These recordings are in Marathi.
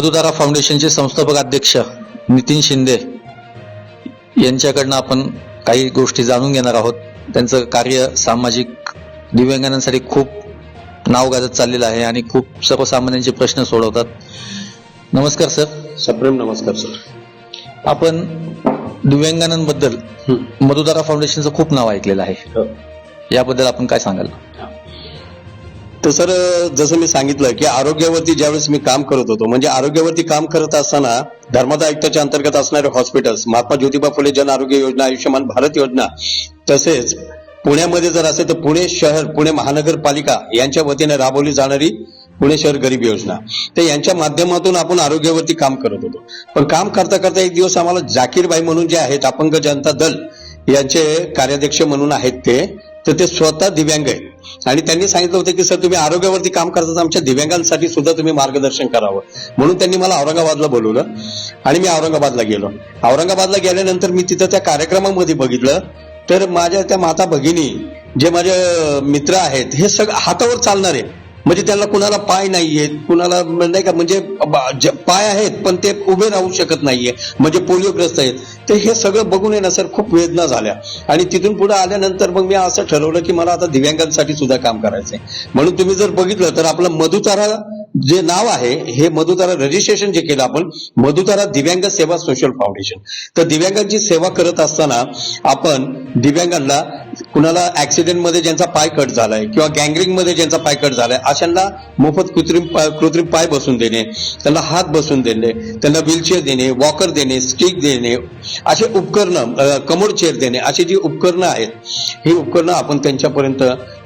मधुतारा फाउंडेशनचे संस्थापक अध्यक्ष नितीन शिंदे यांच्याकडनं आपण काही गोष्टी जाणून घेणार आहोत. त्यांचं कार्य सामाजिक दिव्यांगांसाठी खूप नाव गाजत चाललेलं आहे आणि खूप सर्वसामान्यांचे प्रश्न सोडवतात. नमस्कार सर. सप्रेम नमस्कार सर. आपण दिव्यांगांबद्दल मधुतारा फाउंडेशनचं खूप नाव ऐकलेलं आहे. याबद्दल आपण काय सांगाल? तर सर जसं मी सांगितलं की आरोग्यावरती ज्यावेळेस मी काम करत होतो म्हणजे आरोग्यावरती काम करत असताना धर्मदा आयुक्ताच्या अंतर्गत असणारे हॉस्पिटल्स महात्मा ज्योतिबा फुले जन आरोग्य योजना आयुष्यमान भारत योजना तसेच पुण्यामध्ये जर असेल तर पुणे शहर पुणे महानगरपालिका यांच्या वतीने राबवली जाणारी पुणे शहर गरीब योजना. तर यांच्या माध्यमातून आपण आरोग्यावरती काम करत होतो. पण काम करता करता एक दिवस आम्हाला जाकीरबाई म्हणून जे आहेत अपंग जनता दल यांचे कार्याध्यक्ष म्हणून आहेत ते तर ते स्वतः दिव्यांग आहेत. आणि त्यांनी सांगितलं होतं की सर तुम्ही आरोग्यावरती काम करतात आमच्या दिव्यांगांसाठी सुद्धा तुम्ही मार्गदर्शन करावं. म्हणून त्यांनी मला औरंगाबादला बोलवलं आणि मी औरंगाबादला गेलो. औरंगाबादला गेल्यानंतर मी तिथं त्या कार्यक्रमामध्ये बघितलं. तर माझ्या त्या माता भगिनी जे माझे मित्र आहेत हे सगळं हातावर चालणारे. म्हणजे त्यांना कुणाला पाय नाहीयेत कुणाला नाही का म्हणजे पाय आहेत पण ते उभे राहू शकत नाहीये म्हणजे पोलिओग्रस्त आहेत. तर हे सगळं बघून येणं सर खूप वेदना झाल्या. आणि तिथून पुढे आल्यानंतर मग मी असं ठरवलं की मला आता दिव्यांगांसाठी सुद्धा काम करायचंय. म्हणून तुम्ही जर बघितलं तर आपलं मधुतारा जे नाव आहे हे मधुतारा रजिस्ट्रेशन जे केलं आपण मधुतारा दिव्यांग सेवा सोशल फाउंडेशन तर दिव्यांगांची सेवा करत असताना आपण दिव्यांगांना कुणाला ऍक्सिडेंटमध्ये ज्यांचा पाय कट झालाय किंवा गँगरिंगमध्ये ज्यांचा पाय कट झालाय अशांना मोफत कृत्रिम पाय- कृत्रिम पाय बसून देणे त्यांना हात बसून देणे त्यांना व्हीलचेअर देणे वॉकर देणे स्टिक देणे असे उपकरणं कमोड चेअर देणे अशी जी उपकरणं आहेत ही उपकरणं आपण त्यांच्यापर्यंत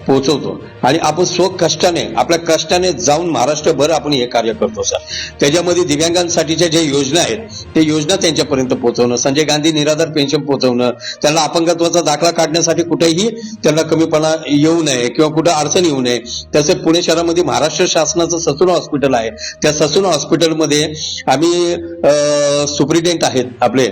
पोहोचवतो आणि आपण स्व कष्टाने आपल्या कष्टाने जाऊन महाराष्ट्रभर आपण हे कार्य करतो सर. त्याच्यामध्ये दिव्यांगांसाठीच्या ज्या योजना आहेत ते योजना त्यांच्यापर्यंत पोहोचवणं संजय गांधी निराधार पेन्शन पोहोचवणं त्यांना अपंगत्वाचा दाखला काढण्यासाठी कुठेही त्यांना कमीपणा येऊ नये किंवा कुठं अडचण येऊ नये. तसे पुणे शहरामध्ये महाराष्ट्र शासनाचं ससून हॉस्पिटल आहे. त्या ससून हॉस्पिटलमध्ये आम्ही सुप्रिटेंट आहेत आपले.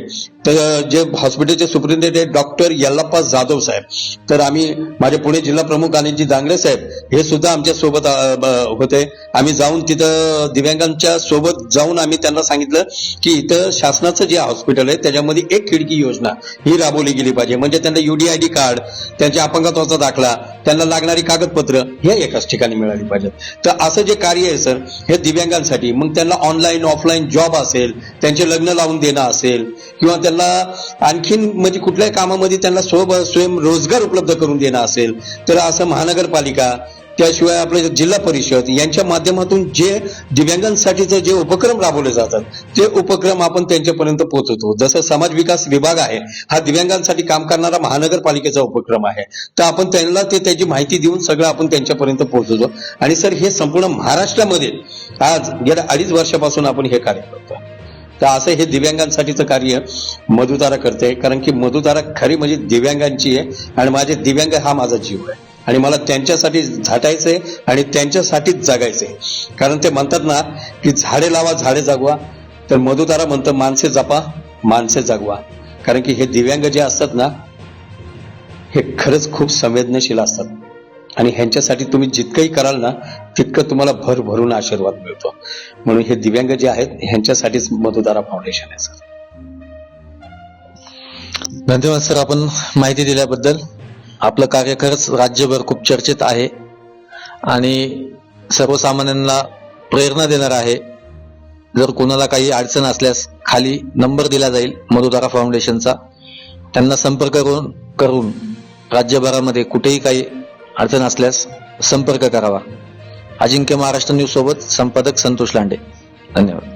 तर जे हॉस्पिटलचे सुप्रिंटेंडेंट डॉक्टर यल्लाप्पा जाधव साहेब. तर आम्ही माझे पुणे जिल्हा प्रमुख अनिलजी दांगडे साहेब हे सुद्धा आमच्यासोबत होते. आम्ही जाऊन तिथं दिव्यांगांच्या सोबत जाऊन आम्ही त्यांना सांगितलं की इथं शासनाचं जे हॉस्पिटल आहे त्याच्यामध्ये एक खिडकी योजना ही राबवली गेली पाहिजे. म्हणजे त्यांना युडीआयडी कार्ड त्यांच्या अपंगत्वाचा दाखला त्यांना लागणारी कागदपत्र हे एकाच ठिकाणी मिळाली पाहिजेत तर असं जे कार्य आहे सर हे दिव्यांगांसाठी मग त्यांना ऑनलाईन ऑफलाईन जॉब असेल त्यांचे लग्न लावून देणं असेल किंवा त्यांना आणखीन म्हणजे कुठल्याही कामामध्ये त्यांना स्व स्वयं रोजगार उपलब्ध करून देणं असेल तर असं महानगरपालिका त्याशिवाय आपले जिल्हा परिषद यांच्या माध्यमातून जे दिव्यांगांसाठीचे जे उपक्रम राबवले जातात ते उपक्रम आपण त्यांच्यापर्यंत पोहोचवतो. जसं समाज विकास विभाग आहे हा दिव्यांगांसाठी काम करणारा महानगरपालिकेचा उपक्रम आहे. तर आपण त्यांना ते त्याची माहिती देऊन सगळं आपण त्यांच्यापर्यंत पोहोचवतो. आणि सर हे संपूर्ण महाराष्ट्रामध्ये आज गेल्या अडीच वर्षापासून आपण हे कार्य करतो तर असं हे दिव्यांगांसाठीचं कार्य मधुतारा करते. कारण की मधुतारा खरी म्हणजे दिव्यांगांची आहे आणि माझे दिव्यांग हा माझा जीव आहे. आणि मला त्यांच्यासाठी झाटायचंय आणि त्यांच्यासाठीच जगायचंय. कारण ते म्हणतात ना की झाडे लावा झाडे जगवा. तर मधुतारा म्हणतं माणसे जपा माणसे जगवा. कारण की हे दिव्यांग जे असतात ना हे खरंच खूप संवेदनशील असतात. आणि ह्यांच्यासाठी तुम्ही जितकंही कराल ना तितकं तुम्हाला भर भरून आशीर्वाद मिळतो. म्हणून हे दिव्यांग जे आहेत ह्यांच्यासाठीच मधुदारा फाउंडेशन आहे सर. धन्यवाद सर. आपण माहिती दिल्याबद्दल. आपलं कार्य खरंच राज्यभर खूप चर्चेत आहे. आणि सर्वसामान्यांना प्रेरणा देणार आहे. जर कोणाला काही अडचण असल्यास खाली नंबर दिला जाईल मधुदारा फाउंडेशनचा. त्यांना संपर्क करून करून राज्यभरामध्ये कुठेही काही अडचण असल्यास संपर्क करावा. अजिंक्य महाराष्ट्र न्यूज सोबत संपादक संतोष लांडे. धन्यवाद.